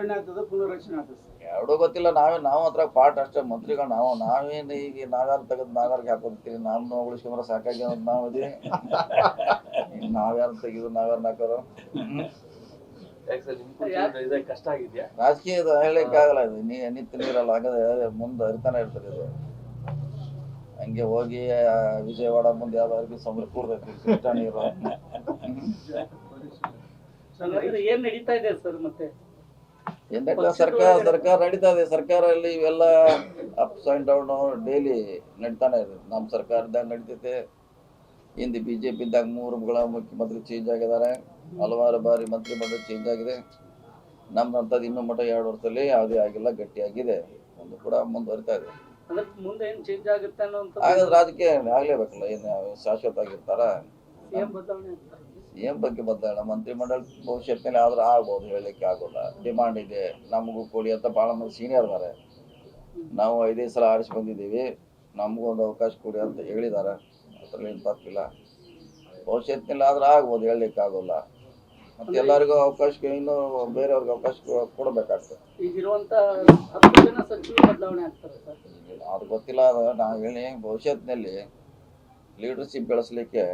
ವಿಸ್ತರಣೆ ಆಗ್ತದೆ ಪುನರ್ರಚನೆ ಆಗ್ತದೆ ಸರ್? ಎರಡೂ ಗೊತ್ತಿಲ್ಲ ನಾವೇ ನಾವು ಹತ್ರ ಪಾಠ ಅಷ್ಟೇ ಮಂತ್ರಿಗಳು ನಾವು ನಾವೇನು ಈಗ ನಾಗಾರ್ ತೆಗೆದು ನಾಗಾರ್ಗೆ ನಾವು ನೋಡಿ ಶಿವರ ಸಾಕಾಗಿ ಅನ್ನೋದು ನಾವು ಇದೀವಿ ನಾವ್ಯಾರು ತೆಗೆದು ನಾವ್ಯಾರು ಹಾಕೋರು ಸರ್ ಇದೆ ಕಷ್ಟ ಆಗಿದ್ಯಾ? ರಾಜಕೀಯದ ಹೇಳಲಿಕ್ಕಾಗಲ್ಲ ಇದು. ನೀ ನಿತ್ಯ ನೀರಲ್ಲ ಹಾಗಾದ್ರೆ ಮುಂದೆ ಹರಿತಾನೆ ಇರ್ತದೆ ಇದು. ಹಂಗೆ ಹೋಗಿ ಆ, ವಿಜಯವಾಡ ಮುಂದೆ ಯಾವ್ದಾದ್ರು ಸಮುದ್ರ ಕೂಡ್ದೈತಿ ಕೃಷ್ಣ ನೀರು. ಹಾಗಾದ್ರೆ ಏನ್ ನಡೀತಾ ಇದೆ ಸರ್ ಮತ್ತೆ? ಸರ್ಕಾರ ಸರ್ಕಾರ ನಡೀತಾ ಇದೆ. ಸರ್ಕಾರ ಅಲ್ಲಿ ಇವೆಲ್ಲ ಅಪ್ಸ್ ಅಂಡ್ ಡೌನ್ ಡೈಲಿ ನಡೀತಾನೆ ಇದೆ. ನಮ್ಮ ಸರ್ಕಾರದಾಗ ನಡೀತೈತೆ. ಹಿಂದೆ ಬಿ ಜೆ ಪಿದಾಗ ಮೂರು ಗಳ ಮುಖ್ಯಮಂತ್ರಿ ಚೇಂಜ್ ಆಗಿದ್ದಾರೆ. ಹಲವಾರು ಬಾರಿ ಮಂತ್ರಿಮಂಡಲ ಚೇಂಜ್ ಆಗಿದೆ. ನಮ್ದಂಥದ್ದು ಇನ್ನೂ ಮಟ್ಟ ಎರಡು ವರ್ಷದಲ್ಲಿ ಯಾವುದೇ ಆಗಿಲ್ಲ ಗಟ್ಟಿಯಾಗಿದೆ. ಒಂದು ಕೂಡ ಮುಂದುವರಿತಾ ಇದೆ. ಮುಂದೆ ಚೇಂಜ್ ಆಗುತ್ತೆ ರಾಜಕೀಯ ಆಗ್ಲೇಬೇಕಲ್ಲ. ಏನು ಶಾಶ್ವತ ಆಗಿರ್ತಾರ ಏನ್ ಬಗ್ಗೆ ಬದಲಾವಣೆ ಮಂತ್ರಿಮಂಡಲ ಭವಿಷ್ಯತ್ತಿನಲ್ಲಿ ಆದ್ರೆ ಆಗ್ಬೋದು ಹೇಳಲಿಕ್ಕೆ ಆಗೋಲ್ಲ. ಡಿಮಾಂಡ್ ಇದೆ ನಮಗೂ ಕೊಡಿ ಅಂತ ಭಾಳ ಮಂದಿ ಸೀನಿಯರ್ ಇದ್ದಾರೆ ನಾವು ಐದೈದು ಸಲ ಆರಿಸಿ ಬಂದಿದ್ದೀವಿ ನಮಗೂ ಒಂದು ಅವಕಾಶ ಕೊಡಿ ಅಂತ ಹೇಳಿದ್ದಾರೆ. ಅದರಲ್ಲಿ ಏನು ತಪ್ಪಿಲ್ಲ. ಭವಿಷ್ಯತ್ತಿನಲ್ಲಿ ಆದ್ರೆ ಆಗ್ಬೋದು ಹೇಳಲಿಕ್ಕೆ ಆಗೋಲ್ಲ. ಮತ್ತೆ ಎಲ್ಲರಿಗೂ ಅವಕಾಶ ಇನ್ನು ಬೇರೆಯವ್ರಿಗೆ ಅವಕಾಶ ಕೊಡಬೇಕಾಗ್ತದೆ. ಈಗಿರುವಂತ ಹತ್ತು ಜನ ಸಚಿವರು ಬದಲಾವಣೆ ಆಗ್ತಾರೆ ಸರ್. ಅದು ಗೊತ್ತಿಲ್ಲ ಅದು ನಾವು ಹೇಳಿ ಭವಿಷ್ಯತ್ತಿನಲ್ಲಿ ಲೀಡರ್ಶಿಪ್ ಬೆಳೆಸಲಿಕ್ಕೆ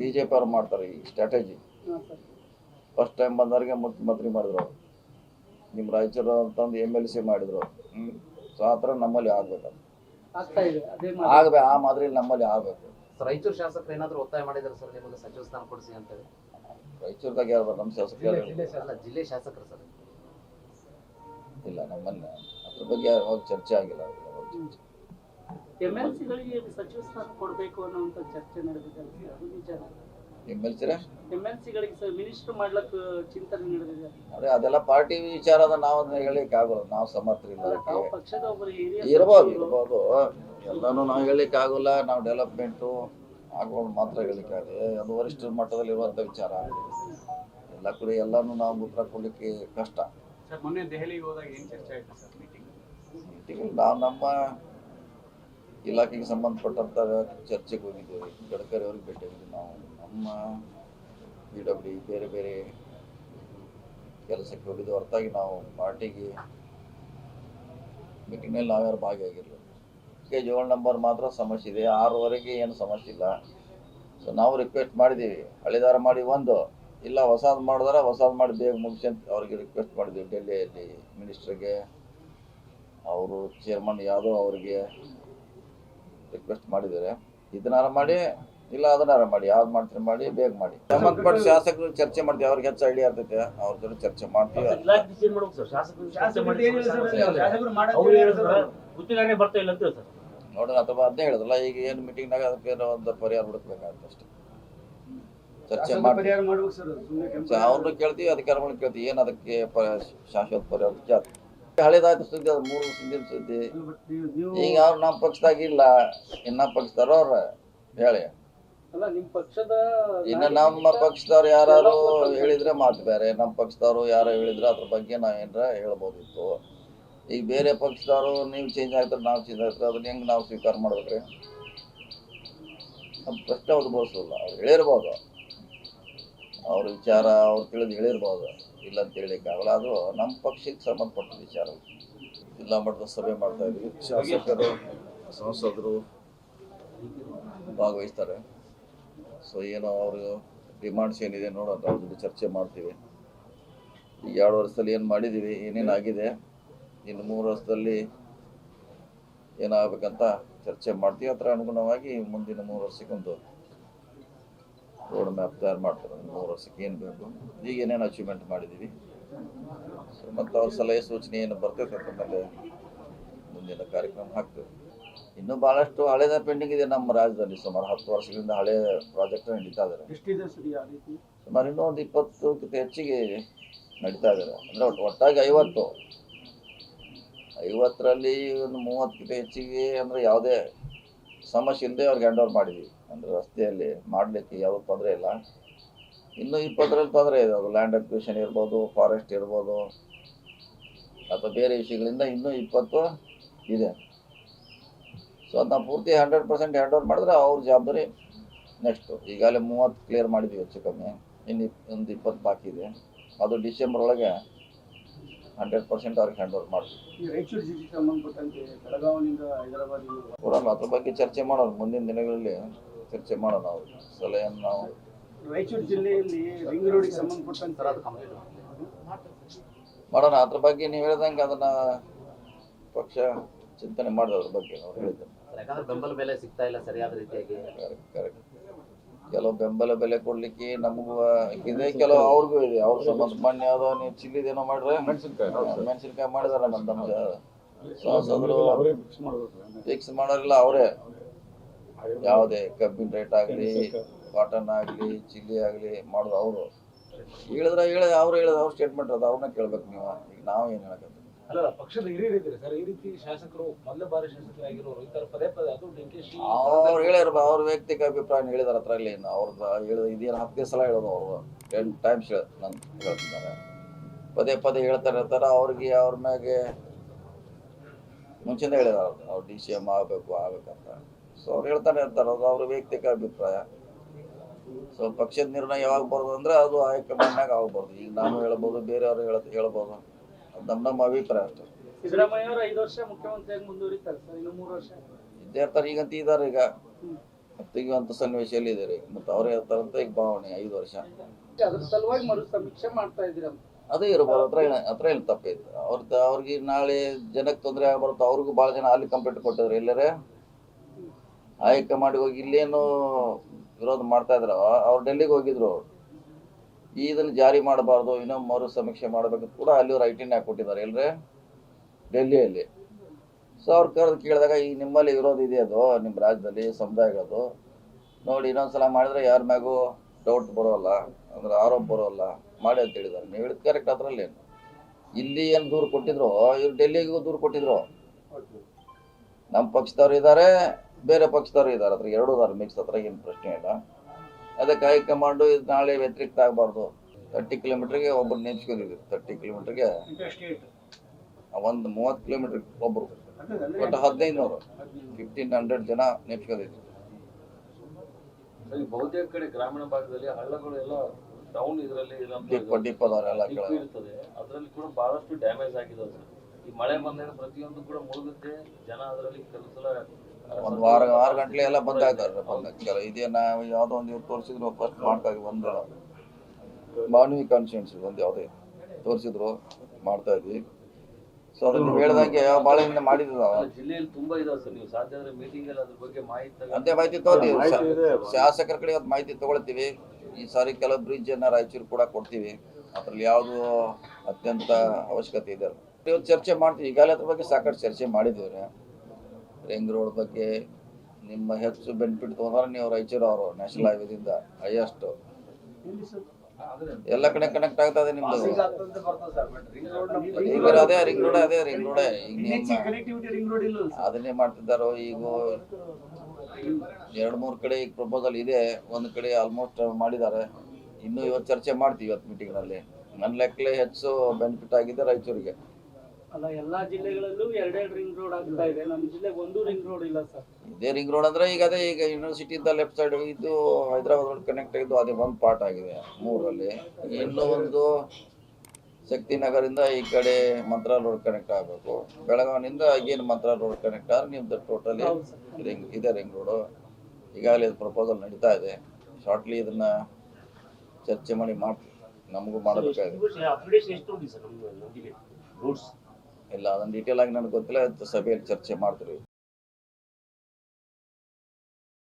ಬಿ ಜೆ ಪಿ ಅವ್ರು ಮಾಡ್ತಾರೆ ಈ ಸ್ಟ್ರಾಟಜಿ ಫಸ್ಟ್ ಟೈಮ್ ಬಂದವರಿಗೆ ಮುಖ್ಯಮಂತ್ರಿ ಮಾಡಿದ್ರು ನಿಮ್ಮ ರಾಯಚೂರು ಅಂತಂದು ಎಂ ಎಲ್ ಸಿ ಮಾಡಿದ್ರು ಸೊ ಆ ಥರ ನಮ್ಮಲ್ಲಿ ಆಗ್ಬೇಕು ಆಗಬೇಕು ಆ ಮಾದರಿ ನಮ್ಮಲ್ಲಿ ಆಗ್ಬೇಕು. ರಾಯಚೂರು ಶಾಸಕರು ಏನಾದರೂ ಒತ್ತಾಯ ಮಾಡಿದ್ರು ಸರ್ ನಿಮಗೆ ಸಚಿವ ಸ್ಥಾನ ಕೊಡಿಸಿ ಅಂತ ಹೇಳಿ? ರಾಯಚೂರ್ದಾಗ ಯಾರು ನಮ್ಮ ಶಾಸಕರು ಅಲ್ಲ ಜಿಲ್ಲೆ ಶಾಸಕರು ಸರ್? ಇಲ್ಲ ನಮ್ಮಲ್ಲಿ ಅದ್ರ ಬಗ್ಗೆ ಯಾವಾಗ ಚರ್ಚೆ ಆಗಿಲ್ಲ ಚರ್ಚೆ. ಎಂ ಎಲ್ ಸಿಗಳಿಗೆ ಸಚಿವ ಸ್ಥಾನ ಕೊಡಬೇಕು ಅನ್ನುವಂತ ಚರ್ಚೆ ನಡೆದಿದೆ ಅದು ನಿಜ ಎಂ ಎಲ್ ಸಿರ? ಎಂ ಎಲ್ ಸಿಗಳಿಗೆ ಸರ್ ಮಿನಿಸ್ಟರ್ ಮಾಡ್ಲಕ್ ಚಿಂತನೆ ನಡೆದಿದೆ. ಅದೇ ಅದೆಲ್ಲ ಪಾರ್ಟಿ ವಿಚಾರ ಅದ ನಾವು ಅದನ್ನ ಆಗೋಲ್ಲ. ನಾವು ಸಮರ್ಥರಿಲ್ಲ ಅಲ್ಲ, ತಾವು ಅದಕ್ಕೆ ಪಕ್ಷದ ಒಬ್ಬರು ಹಿರಿಯ ಇರ್ಬೋದು ಸಚಿವರು. ಇರ್ಬೋದು. ಎಲ್ಲಾನು ನಾವು ಆಗೋಲ್ಲ ನಾವು ಡೆವಲಪ್ಮೆಂಟು ಆಗೋದು ಮಾತ್ರ ಆಗುತ್ತೆ ಅದು ವರಿಷ್ಠ ಮಟ್ಟದಲ್ಲಿ ಇರುವಂಥ ವಿಚಾರ. ಎಲ್ಲ ಕೂಡ ಎಲ್ಲಾನು ನಾವು ಉತ್ತರ ಕೊಡ್ಲಿಕ್ಕೆ ಕಷ್ಟ. ಸರ್ ಮೊನ್ನೆ ದೆಹಲಿಗೆ ಹೋದಾಗ ಏನು ಚರ್ಚೆ ಆಯ್ತು ಸರ್ ಮೀಟಿಂಗ್ ಮೀಟಿಂಗ್ ನಾವು ನಮ್ಮ ಇಲಾಖೆಗೆ ಸಂಬಂಧಪಟ್ಟಂತ ಚರ್ಚೆಗೆ ಹೋಗಿದ್ದೇವೆ. ಗಡ್ಕರಿ ಅವ್ರಿಗೆ ಭೇಟಿಯಾಗಿದ್ದೀವಿ ನಾವು ನಮ್ಮ ಪಿ ಡಬ್ಲ್ಯೂ ಬೇರೆ ಬೇರೆ ಕೆಲಸಕ್ಕೆ ಹೋಗಿದ್ದು. ಹೊರತಾಗಿ ನಾವು ಪಾರ್ಟಿಗೆ ಮೀಟಿಂಗ್ನಲ್ಲಿ ನಾವ್ಯಾರು ಭಾಗಿಯಾಗಿರಲಿಲ್ಲ. ಏಳು ನಂಬರ್ ಮಾತ್ರ ಸಮಸ್ಯೆ ಇದೆ. ಆರೂವರೆಗೆ ಏನು ಸಮಸ್ಯೆ ಇಲ್ಲ. ಸೊ ನಾವು ರಿಕ್ವೆಸ್ಟ್ ಮಾಡಿದ್ದೀವಿ. ಹಳೆದಾರ ಮಾಡಿ ಒಂದು. ಇಲ್ಲ, ಹೊಸದು ಮಾಡಿದ್ರೆ, ಹೊಸದು ಮಾಡಿ ಬೇಗ ಮುಗಿಸಿ ಅಂತ ಅವ್ರಿಗೆ ರಿಕ್ವೆಸ್ಟ್ ಮಾಡಿದ್ದೀವಿ ಡೆಲ್ಲಿಯಲ್ಲಿ ಮಿನಿಸ್ಟ್ರಿಗೆ ಅವರು ಚೇರ್ಮನ್ ಯಾದವ್ ಅವರಿಗೆ. ರಿಕ್ವೆಸ್ಟ್ ಮಾಡಿದ್ದಾರೆ. ಇದನ್ನಾರ ಮಾಡಿ ಇಲ್ಲ ಅದನ್ನಾರ ಮಾಡಿ ಯಾವ್ದು ಮಾಡ್ತೀರಿ ಮಾಡಿ ಬೇಗ ಮಾಡಿ. ಸಂಬಂಧಪಟ್ಟ ಶಾಸಕರು ಚರ್ಚೆ ಮಾಡ್ತೀವಿ ಅವ್ರಿಗೆ ಹೆಚ್ಚು ಐಡಿಯಾ ಇರ್ತೈತೆ ಅವ್ರ ಜೊತೆ ಚರ್ಚೆ ಮಾಡ್ತೀವಿ. ನೋಡೋಣ ಅಥವಾ ಅದನ್ನೇ ಹೇಳಿದ್ರಲ್ಲ ಈಗ ಏನು ಮೀಟಿಂಗ್ನಾಗ ಅದಕ್ಕೆ ಏನೋ ಒಂದು ಪರಿಹಾರ ಹುಡುಕ್ಬೇಕಾಗುತ್ತೆ ಅಷ್ಟೇ. ಚರ್ಚೆ ಮಾಡಿ ಪರಿಹಾರ ಮಾಡ್ಬೇಕು ಸರ್ ಸುಮ್ಮನೆ ಕೆಂಪು ಅವ್ರನ್ನ ಕೇಳ್ತೀವಿ ಅಧಿಕಾರಿಗಳನ್ನ ಕೇಳ್ತೀವಿ ಏನು ಅದಕ್ಕೆ ಶಾಶ್ವತ ಪರಿಹಾರ ಹಳೇದಾಯ್ತು ಸುದ್ದಿ ಅದು ಮೂರು ಸುದ್ದಿ ಸುದ್ದಿ. ಈಗ ಅವ್ರು ನಮ್ಮ ಪಕ್ಷದಾಗ ಇಲ್ಲ. ಇನ್ನ ಪಕ್ಷದವ್ರು ಅವ್ರ ಹೇಳಿ. ಅಲ್ಲ ನಿಮ್ ಪಕ್ಷದ ಇನ್ನು ನಮ್ಮ ಪಕ್ಷದವ್ರು ಯಾರು ಹೇಳಿದ್ರೆ ಮಾತು ಬೇರೆ. ನಮ್ಮ ಪಕ್ಷದವ್ರು ಯಾರು ಹೇಳಿದ್ರೆ ಅದ್ರ ಬಗ್ಗೆ ನಾವು ಏನಾರ ಹೇಳ್ಬೋದಿತ್ತು. ಈಗ ಬೇರೆ ಪಕ್ಷದವರು ನೀವು ಚೇಂಜ್ ಆಗ್ತಾರೆ ನಾವು ಚೇಂಜ್ ಆಗ್ತಾರೆ ಅದನ್ನ ಹೆಂಗೆ ನಾವು ಸ್ವೀಕಾರ ಮಾಡ್ಬೇಕ್ರಿ? ನಮ್ಮ ಪ್ರಶ್ನೆ ಉದ್ಭವಿಸಲ್ಲ ಅವ್ರು ಹೇಳಿರ್ಬೋದು. ಅವ್ರ ವಿಚಾರ ಅವ್ರು ತಿಳಿದು ಹೇಳಿರ್ಬೋದು. ಇಲ್ಲ ಅಂತ ಆಗಲ್ಲ ಅದು ನಮ್ಮ ಪಕ್ಷಕ್ಕೆ ಸಂಬಂಧಪಟ್ಟ ವಿಚಾರ. ಜಿಲ್ಲಾ ಮಟ್ಟದ ಸಭೆ ಮಾಡ್ತಾ ಇದ್ವಿ. ಶಾಸಕರು, ಸಂಸದರು ಭಾಗವಹಿಸ್ತಾರೆ. ಸೊ ಏನೋ ಅವರು ಡಿಮಾಂಡ್ಸ್ ಏನಿದೆ ನೋಡೋಣ, ಅವ್ರ ಜೊತೆ ಚರ್ಚೆ ಮಾಡ್ತೀವಿ. ಈಗ ಎರಡು ವರ್ಷದಲ್ಲಿ ಏನು ಮಾಡಿದ್ದೀವಿ, ಏನೇನು ಆಗಿದೆ, ಇನ್ನು ಮೂರು ವರ್ಷದಲ್ಲಿ ಏನಾಗಬೇಕಂತ ಚರ್ಚೆ ಮಾಡ್ತೀವಿ. ಅದರ ಅನುಗುಣವಾಗಿ ಮುಂದಿನ ಮೂರು ವರ್ಷಕ್ಕೊಂದು ರೋಡ್ ಮ್ಯಾಪ್ ತಯಾರು ಮಾಡ್ತಾರೆ. ಮೂರು ವರ್ಷಕ್ಕೆ ಏನು ಬೇಕು? ಈಗ ಏನೇನು ಅಚೀವ್ಮೆಂಟ್ ಮಾಡಿದ್ದೀವಿ? ಸೊ ಮತ್ತು ಅವ್ರ ಸಲಹೆ ಸೂಚನೆ ಏನು ಬರ್ತೈತೆ ಅದ್ರ ಮೇಲೆ ಮುಂದಿನ ಕಾರ್ಯಕ್ರಮ ಹಾಕ್ತೇವೆ. ಇನ್ನೂ ಭಾಳಷ್ಟು ಹಳೇದ ಪೆಂಡಿಂಗ್ ಇದೆ ನಮ್ಮ ರಾಜ್ಯದಲ್ಲಿ. ಸುಮಾರು ಹತ್ತು ವರ್ಷಗಳಿಂದ ಹಳೆ ಪ್ರಾಜೆಕ್ಟ್ ನಡೀತಾ ಇದ್ದಾರೆ ಸುಮಾರು ಇನ್ನೂ ಒಂದು ಇಪ್ಪತ್ತಕ್ಕಿಂತ ಹೆಚ್ಚಿಗೆ ನಡೀತಾ ಇದ್ದಾರೆ ಅಂದರೆ ಒಟ್ಟು ಒಟ್ಟಾಗಿ ಐವತ್ತು. ಐವತ್ತರಲ್ಲಿ ಒಂದು ಮೂವತ್ತಕ್ಕಿಂತ ಹೆಚ್ಚಿಗೆ ಅಂದರೆ ಯಾವುದೇ ಸಮಸ್ಯೆ ಇಲ್ಲದೆ ಅವ್ರಿಗೆ ಹ್ಯಾಂಡ್ ಓವರ್ ಮಾಡಿದ್ವಿ. ಅಂದರೆ ರಸ್ತೆಯಲ್ಲಿ ಮಾಡಲಿಕ್ಕೆ ಯಾವುದೂ ತೊಂದರೆ ಇಲ್ಲ. ಇನ್ನೂ ಇಪ್ಪತ್ತರಲ್ಲಿ ತೊಂದರೆ ಇದೆ. ಅದು ಲ್ಯಾಂಡ್ ಅಕ್ವಿಷನ್ ಇರ್ಬೋದು ಫಾರೆಸ್ಟ್ ಇರ್ಬೋದು, ಅಥವಾ ಬೇರೆ ವಿಷಯಗಳಿಂದ ಇನ್ನೂ ಇಪ್ಪತ್ತು ಇದೆ. ಸೊ ಅದನ್ನ ಪೂರ್ತಿ ಹಂಡ್ರೆಡ್ ಪರ್ಸೆಂಟ್ ಹ್ಯಾಂಡ್ ಓವರ್ ಮಾಡಿದ್ರೆ ಅವ್ರ ಜವಾಬ್ದಾರಿ ನೆಕ್ಸ್ಟು ಈಗಾಗಲೇ ಮೂವತ್ತು ಕ್ಲಿಯರ್ ಮಾಡಿದ್ವಿ ಹೆಚ್ಚು ಕಮ್ಮಿ. ಇನ್ನು ಒಂದು ಇಪ್ಪತ್ತು ಬಾಕಿ ಇದೆ. ಅದು ಡಿಸೆಂಬರ್ ಒಳಗೆ ಹಂಡ್ರೆಡ್ ಪರ್ಸೆಂಟ್ ಅವ್ರಿಗೆ ಹ್ಯಾಂಡ್ ಓವರ್ ಮಾಡ್ತೀವಿ. ಈ ರಾಯಚೂರು ಜಿಲ್ಲೆಗೆ ಸಂಬಂಧಪಟ್ಟಂತೆ ಬೆಳಗಾವಿನಿಂದ ಹೈದರಾಬಾದ್ ನೋಡೋಣ ಅದ್ರ ಬಗ್ಗೆ ಚರ್ಚೆ ಮಾಡೋಣ ಮುಂದಿನ ದಿನಗಳಲ್ಲಿ ಚರ್ಚೆ ಮಾಡೋಣ ಅವ್ರ ಸಲಹೆಯನ್ನು ನಾವು ರಾಯಚೂರು ಜಿಲ್ಲೆಯಲ್ಲಿ ರಿಂಗ್ ರೋಡಿಗೆ ಸಂಬಂಧಪಟ್ಟಂತೆ ಮಾಡೋಣ ಅದ್ರ ಬಗ್ಗೆ ನೀವು ಹೇಳ್ದಂಗೆ ಅದನ್ನ ಪಕ್ಷ ಚಿಂತನೆ ಮಾಡಿದ ಅದ್ರ ಬಗ್ಗೆ ಅವ್ರು ಹೇಳಿದ್ರು ಯಾಕಂದ್ರೆ ಬೆಂಬಲ ಬೆಲೆ ಸಿಗ್ತಾ ಇಲ್ಲ ಸರಿಯಾದ ರೀತಿಯಾಗಿ. ಕರೆಕ್ಟ್ ಕರೆಕ್ಟ್ ಕೆಲವು ಬೆಂಬಲ ಬೆಲೆ ಕೊಡ್ಲಿಕ್ಕೆ ನಮಗೂ ಇದೆ. ಕೆಲವು ಅವ್ರಿಗೂ ಇದೆ. ಅವ್ರ ಸಂಬಂಧ ಮೊನ್ನೆ ಯಾವ್ದೋ ನೀವು ಚಿಲ್ಲಿದೇನೋ ಮಾಡ್ರೆ ಮೆಣಸಿನ್ಕಾಯಿ ಮೆಣಸಿನ್ಕಾಯಿ ಮಾಡಿದಾರ ನಮ್ಮ ತಮ್ಮ. ಸಂಸದರು ಫಿಕ್ಸ್ ಮಾಡೋರಿಲ್ಲ ಅವರೇ. ಯಾವುದೇ ಕಬ್ಬಿನ ರೇಟ್ ಆಗಲಿ ಕಾಟನ್ ಆಗಲಿ. ಚಿಲ್ಲಿ ಆಗಲಿ ಮಾಡೋದು ಅವರು. ಹೇಳಿದ್ರೆ ಹೇಳ ಅವ್ರು ಹೇಳಿದ ಅವ್ರ ಸ್ಟೇಟ್ಮೆಂಟ್ ಅದು ಅವ್ರನ್ನ ಕೇಳ್ಬೇಕು ನೀವು. ಈಗ ನಾವು ಏನು ಹೇಳಕತ್ತೀವಿ ಅಲ್ಲ, ಪಕ್ಷದ ಸರ್. ಈ ರೀತಿ ಶಾಸಕರು, ಮೊದಲ ಬಾರಿ ಶಾಸಕರಾಗಿರೋರು, ಈ ತರ ಪದೇ ಪದೇ ಅದು ಡಿ ಅವ್ರು ಹೇಳಿರ್ಬ ಅವ್ರ ವೈಯಕ್ತಿಕ ಅಭಿಪ್ರಾಯ ಹೇಳಿದಾರ ಹತ್ರ ಇಲ್ಲಿ ಅವ್ರದ್ದು ಹೇಳಿದ ಇದೇನು ಹತ್ತು ಸಲ ಹೇಳೋದು ಅವರು. ಟೆನ್ ಟೈಮ್ಸ್ ನಾನು ಹೇಳ್ತಿದ್ದಾರೆ. ಪದೇ ಪದೇ ಹೇಳ್ತಾರೆ ಇರ್ತಾರೆ ಅವ್ರಿಗೆ ಅವ್ರ ಮ್ಯಾಗೆ ಮುಂಚೆನೇ ಹೇಳಿದಾರೆ ಅವ್ರು. ಡಿ ಸಿ ಎಂ ಆಗಬೇಕು, ಆಗ್ಬೇಕಂತ. ಸೊ ಅವ್ರು ಹೇಳ್ತಾನೆ ಇರ್ತಾರೆ ಅದು ಅವ್ರ ವೈಯಕ್ತಿಕ ಅಭಿಪ್ರಾಯ. ಸೊ ಪಕ್ಷದ ನಿರ್ಣಯ ಯಾವಾಗ ಬರೋದು ಅಂದ್ರೆ ಅದು ಹೈಕಮಾಂಡ್ನಾಗ ಆಗ್ಬಾರ್ದು. ಈಗ ನಾನು ಹೇಳ್ಬೋದು, ಬೇರೆಯವ್ರು ಹೇಳ ಹೇಳ್ಬೋದು. ನಮ್ಮ ನಮ್ಮ ಅಭಿಪ್ರಾಯ ಅಷ್ಟೇ. ಸಿದ್ದರಾಮಯ್ಯ ಅವರು ಐದು ವರ್ಷ ಮುಖ್ಯಮಂತ್ರಿಯಾಗಿ ಮುಂದುವರಿತಾರೆ ಸರ್ ಇನ್ನು ಮೂರು ವರ್ಷ. ಇದ್ದೇ ಇರ್ತಾರೆ ಈಗಂತ ಇದಾರೆ ಈಗ. ತೆಗೆಯುವಂತ ಸನ್ನಿವೇಶದಲ್ಲಿ ಇದ್ದಾರೆ. ಮತ್ತೆ ಅವರೇ ಇರ್ತಾರಂತ ಈಗ ಭಾವನೆ ಐದು ವರ್ಷ. ಅದ್ರ ಸಲುವಾಗಿ ಮರು ಸಮೀಕ್ಷೆ ಮಾಡ್ತಾ ಇದ್ದೀರಾ? ಅದೇ ಇರಬಾರ್ದು ಹತ್ರ ಹತ್ರ ಏನು ತಪ್ಪೈತೆ ಅವ್ರ ಅವ್ರಿಗೆ ನಾಳೆ ಜನಕ್ಕೆ ತೊಂದರೆ ಆಗಬಾರ್ದು. ಅವ್ರಿಗೂ ಭಾಳ ಜನ ಅಲ್ಲಿ ಕಂಪ್ಲೇಂಟ್ ಕೊಟ್ಟಿದ್ರು ಎಲ್ಲರೇ. ಮಾಡಿ ಹೋಗಿ ಇಲ್ಲೇನು ವಿರೋಧ ಮಾಡ್ತಾ ಇದ್ರು. ಅವ್ರು ಡೆಲ್ಲಿಗೆ ಹೋಗಿದ್ರು ಅವ್ರು. ಇದನ್ನು ಜಾರಿ ಮಾಡಬಾರ್ದು ಇನ್ನೊಮ್ಮೆ ಮರು ಸಮೀಕ್ಷೆ ಮಾಡಬೇಕು ಕೂಡ ಅಲ್ಲಿ ರೈಟಿನ ಕೊಟ್ಟಿದ್ದಾರೆ ಎಲ್ಲರೇ ಡೆಲ್ಲಿಯಲ್ಲಿ. ಸೊ ಅವ್ರು ಕರೆದು ಕೇಳಿದಾಗ, ಈ ನಿಮ್ಮಲ್ಲಿ ವಿರೋಧ ಇದೆ ಅದು ನಿಮ್ಮ ರಾಜ್ಯದಲ್ಲಿ ಸಮುದಾಯಗಳದು ನೋಡಿ, ಇನ್ನೊಂದ್ಸಲ ಮಾಡಿದ್ರೆ ಯಾರ ಮ್ಯಾಗೂ ಡೌಟ್ ಬರೋಲ್ಲ, ಅಂದ್ರೆ ಆರೋಪ ಬರೋಲ್ಲ, ಮಾಡಿ ಅಂತ ಹೇಳಿದ್ದಾರೆ. ನೀವು ಹೇಳಿದ ಕರೆಕ್ಟ್ ಅದ್ರಲ್ಲೇನು ಇಲ್ಲಿ ಏನು ದೂರು ಕೊಟ್ಟಿದ್ರು, ಇವ್ರು ಡೆಲ್ಲಿಗೂ ದೂರು ಕೊಟ್ಟಿದ್ರು. ನಮ್ಮ ಪಕ್ಷದವ್ರು ಇದ್ದಾರೆ ಬೇರೆ ಪಕ್ಷದವ್ರು ಇದ್ದಾರೆ ಅದ್ರ ಎರಡು ಮಿಕ್ಸ್ ಹತ್ರ ಏನು ಪ್ರಶ್ನೆ ಇಲ್ಲ. ಅದಕ್ಕೆ ಹೈಕಮಾಂಡು ಇದು ನಾಳೆ ವ್ಯತಿರಿಕ್ತ ಆಗಬಾರ್ದು. ತರ್ಟಿ ಕಿಲೋಮೀಟ್ರಿಗೆ ಒಬ್ಬರು ನೇಮಿಸ್ಕೊಂಡಿದ್ರು ತರ್ಟಿ ಕಿಲೋಮೀಟ್ರಿಗೆ ಒಂದು ಮೂವತ್ತು ಕಿಲೋಮೀಟರ್ ಒಬ್ಬರು ಒಟ್ಟು ಹದಿನೈದು ನೂರು ಫಿಫ್ಟೀನ್ ಹಂಡ್ರೆಡ್ ಜನ ನೇಮಿಸ್ಕೊಂಡಿದ್ರು ಈ ಬಹುತೇಕ ಕಡೆ ಗ್ರಾಮೀಣ ಭಾಗದಲ್ಲಿ ಹಳ್ಳಗಳು ಎಲ್ಲ ಡೌನ್ ಇದರಲ್ಲಿ ಡಿಪ್ಪ ಡಿಪ್ಪದವರೆಲ್ಲ ಇರ್ತದೆ. ಅದರಲ್ಲಿ ಕೂಡ ಬಹಳಷ್ಟು ಡ್ಯಾಮೇಜ್ ಆಗಿದೆ ಈ ಮಳೆ ಬಂದಾಗ ಪ್ರತಿಯೊಂದು ಕೂಡ ಮುಳುಗುತ್ತೆ. ಜನ ಅದರಲ್ಲಿ ಕೆಲಸ ಒಂದು ವಾರ ಆರು ಗಂಟೆ ಎಲ್ಲ ಬಂದ್ ಆಗ್ತಾರೆ ಕೆಲ ಇದೇ ನಾವು ಯಾವುದೋ ಒಂದು ಇವ್ರು ತೋರಿಸಿದ್ರು ಫಸ್ಟ್ ಮಾಡ್ಕಾಗಿ ಒಂದು ಮಾನವಿ ಕಾನ್ಸ್ಟಿಟ್ಯೂನ್ಸಿ ಒಂದ್ ಯಾವುದೇ ತೋರಿಸಿದ್ರು ಮಾಡ್ತಾ ಇದ್ವಿ. ಸೊ ಅದನ್ನ ನೀವು ಹೇಳ್ದಂಗೆ ಭಾಳ ಹಿಂದೆ ಮಾಡಿದ್ವಿ ನಾವು ಜಿಲ್ಲೆಯಲ್ಲಿ ತುಂಬಾ ಇದಾವೆ ಸರ್ ನೀವು ಸಾಧ್ಯ ಆದ್ರೆ ಮೀಟಿಂಗ್ ಅಲ್ಲಿ ಅದ್ರ ಬಗ್ಗೆ ಮಾಹಿತಿ ತಗೊಂಡು ಅಂತೆ ಮಾಹಿತಿ ತಗೋತೀವಿ. ಶಾಸಕರ ಕಡೆ ಅದು ಮಾಹಿತಿ ತಗೊಳ್ತೀವಿ. ಈ ಸಾರಿ ಕೆಲವು ಬ್ರಿಡ್ಜ್ ಅನ್ನ ರಾಯಚೂರು ಕೂಡ ಕೊಡ್ತೀವಿ. ಅದ್ರಲ್ಲಿ ಯಾವುದು ಅತ್ಯಂತ ಅವಶ್ಯಕತೆ ಇದೆ. ಇವತ್ತು ಚರ್ಚೆ ಮಾಡ್ತೀವಿ. ಈಗಾಗಲೇ ಅದ್ರ ಬಗ್ಗೆ ಸಾಕಷ್ಟು ಚರ್ಚೆ ಮಾಡಿದ್ದೀವಿ ರಿಂಗ್ ರೋಡ್ ಬಗ್ಗೆ ನಿಮ್ಮ ಹೆಚ್ಚು ಬೆನಿಫಿಟ್ ತೊಗೊಂಡ್ರೆ ನೀವು ರಾಯಚೂರು ಅವರು ನ್ಯಾಷನಲ್ ಹೈವೇದಿಂದ ಹೈಯೆಸ್ಟ್ ಎಲ್ಲ ಕಡೆ ಕನೆಕ್ಟ್ ನಿಮ್ದು ಸರ್ ರಿಂಗ್ ರೋಡ್ ಈಗ ಅದೇ ರಿಂಗ್ ರೋಡ್ ಅದೇ ರಿಂಗ್ ರೋಡ್ ಈಗ ಅದನ್ನೇ ಮಾಡ್ತಿದ್ದಾರೋ ಈಗ ಎರಡು ಮೂರು ಕಡೆ ಈಗ ಪ್ರಪೋಸಲ್ ಇದೆ. ಒಂದು ಕಡೆ ಆಲ್ಮೋಸ್ಟ್ ಮಾಡಿದ್ದಾರೆ. ಇನ್ನು ಇವತ್ತು ಚರ್ಚೆ ಮಾಡ್ತೀವಿ ಇವತ್ತು ಮೀಟಿಂಗ್ನಲ್ಲಿ ನನ್ನ ಲೆಕ್ಕಲೆ ಹೆಚ್ಚು ಬೆನಿಫಿಟ್ ಆಗಿದೆ ರಾಯಚೂರಿಗೆ. ಅಲ್ಲ ಎಲ್ಲಾ ಜಿಲ್ಲೆಗಳಲ್ಲೂ ಎರಡೆರಡು ರಿಂಗ್ ರೋಡ್ ಆಗ್ತಾ ಇದೆ. ನಮ್ಮ ಜಿಲ್ಲೆಗೆ ಒಂದು ರಿಂಗ್ ರೋಡ್ ಇಲ್ಲ ಸರ್. ಇದೇ ರಿಂಗ್ ರೋಡ್ ಅಂದ್ರೆ ಈಗ ಅದೇ ಈಗ ಯೂನಿವರ್ಸಿಟಿಯಿಂದ ಲೆಫ್ಟ್ ಸೈಡ್ ಇದು ಹೈದರಾಬಾದ್ ರೋಡ್ ಕನೆಕ್ಟ್ ಆಗಿದ್ದು ಅದೇ ಒಂದು ಪಾರ್ಟ್ ಆಗಿದೆ ಮೂರಲ್ಲಿ ಇನ್ನು ಒಂದು ಶಕ್ತಿನಗರಿಂದ ಈ ಕಡೆ ಮಂತ್ರ ರೋಡ್ ಕನೆಕ್ಟ್ ಆಗಬೇಕು. ಬೆಳಗಾವಿನಿಂದ ಅಗೇನ್ ಮಂತ್ರ ರೋಡ್ ಕನೆಕ್ಟ್ ಆದ್ರೆ ನಿಮ್ದು ಟೋಟಲಿ ರಿಂಗ್ ಇದೆ ರಿಂಗ್ ರೋಡು ಈಗಾಗಲೇ ಪ್ರಪೋಸಲ್ ನಡೀತಾ ಇದೆ. ಶಾರ್ಟ್ಲಿ ಇದನ್ನ ಚರ್ಚೆ ಮಾಡಿ ಮಾಡ್ತೀವಿ ನಮಗೂ ಮಾಡಬೇಕಾಗಿದೆ. ಇಲ್ಲ ಅದನ್ನ ಡೀಟೇಲ್ ಆಗಿ ನನಗೆ ಗೊತ್ತಿಲ್ಲ ಸಭೆಯಲ್ಲಿ ಚರ್ಚೆ ಮಾಡ್ತೀವಿ